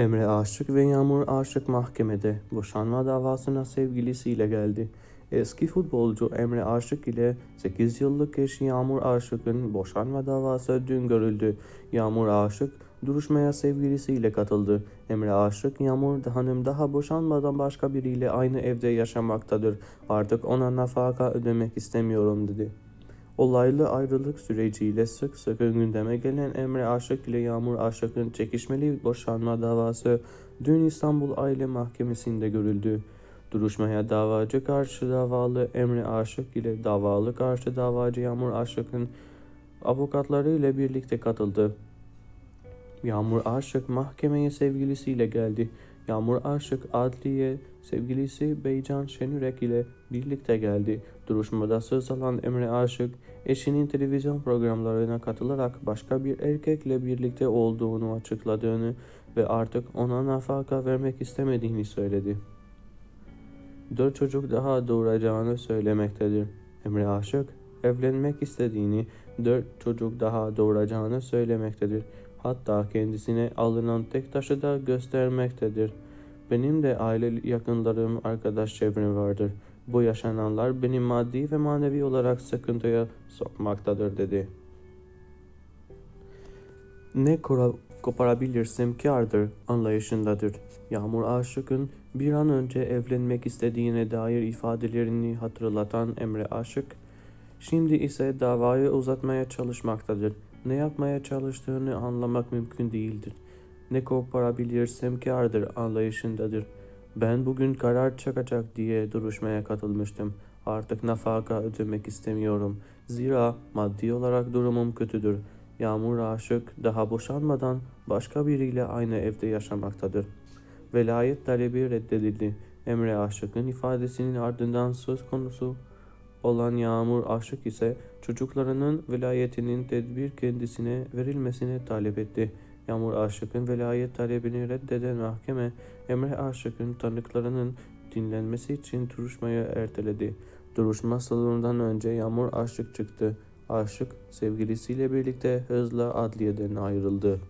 Emre Aşık ve Yağmur Aşık mahkemede boşanma davasına sevgilisiyle geldi. Eski futbolcu Emre Aşık ile 8 yıllık eşi Yağmur Aşık'ın boşanma davası dün görüldü. Yağmur Aşık duruşmaya sevgilisiyle katıldı. Emre Aşık, Yağmur hanım daha boşanmadan başka biriyle aynı evde yaşamaktadır. Artık ona nafaka ödemek istemiyorum dedi. Olaylı ayrılık süreciyle sık sık gündeme gelen Emre Aşık ile Yağmur Aşık'ın çekişmeli boşanma davası dün İstanbul Aile Mahkemesi'nde görüldü. Duruşmaya davacı karşı davalı Emre Aşık ile davalı karşı davacı Yağmur Aşık'ın avukatları ile birlikte katıldı. Yağmur Aşık mahkemeye sevgilisiyle geldi. Yağmur Aşık adliye sevgilisi Beycan Şenürek ile birlikte geldi. Duruşmada söz alan Emre Aşık, eşinin televizyon programlarına katılarak başka bir erkekle birlikte olduğunu açıkladığını ve artık ona nafaka vermek istemediğini söyledi. Dört çocuk daha doğuracağını söylemektedir. Emre Aşık, evlenmek istediğini, dört çocuk daha doğuracağını söylemektedir. Hatta kendisine alınan tek taşı da göstermektedir. Benim de aile yakınlarım, arkadaş çevrem vardır. Bu yaşananlar beni maddi ve manevi olarak sıkıntıya sokmaktadır dedi. Ne koparabilirsem kârdır anlayışındadır. Yağmur Aşık'ın bir an önce evlenmek istediğine dair ifadelerini hatırlatan Emre Aşık, şimdi ise davayı uzatmaya çalışmaktadır. Ne yapmaya çalıştığını anlamak mümkün değildir. Ne koparabilirsem kârdır anlayışındadır. Ben bugün karar çıkacak diye duruşmaya katılmıştım. Artık nafaka ödemek istemiyorum. Zira maddi olarak durumum kötüdür. Yağmur Aşık daha boşanmadan başka biriyle aynı evde yaşamaktadır. Velayet talebi reddedildi. Emre Aşık'ın ifadesinin ardından söz konusu olan Yağmur Aşık ise çocuklarının velayetinin tedbir kendisine verilmesini talep etti. Yağmur Aşık'ın velayet talebini reddeden mahkeme Emre Aşık'ın tanıklarının dinlenmesi için duruşmayı erteledi. Duruşma salonundan önce Yağmur Aşık çıktı. Aşık sevgilisiyle birlikte hızla adliyeden ayrıldı.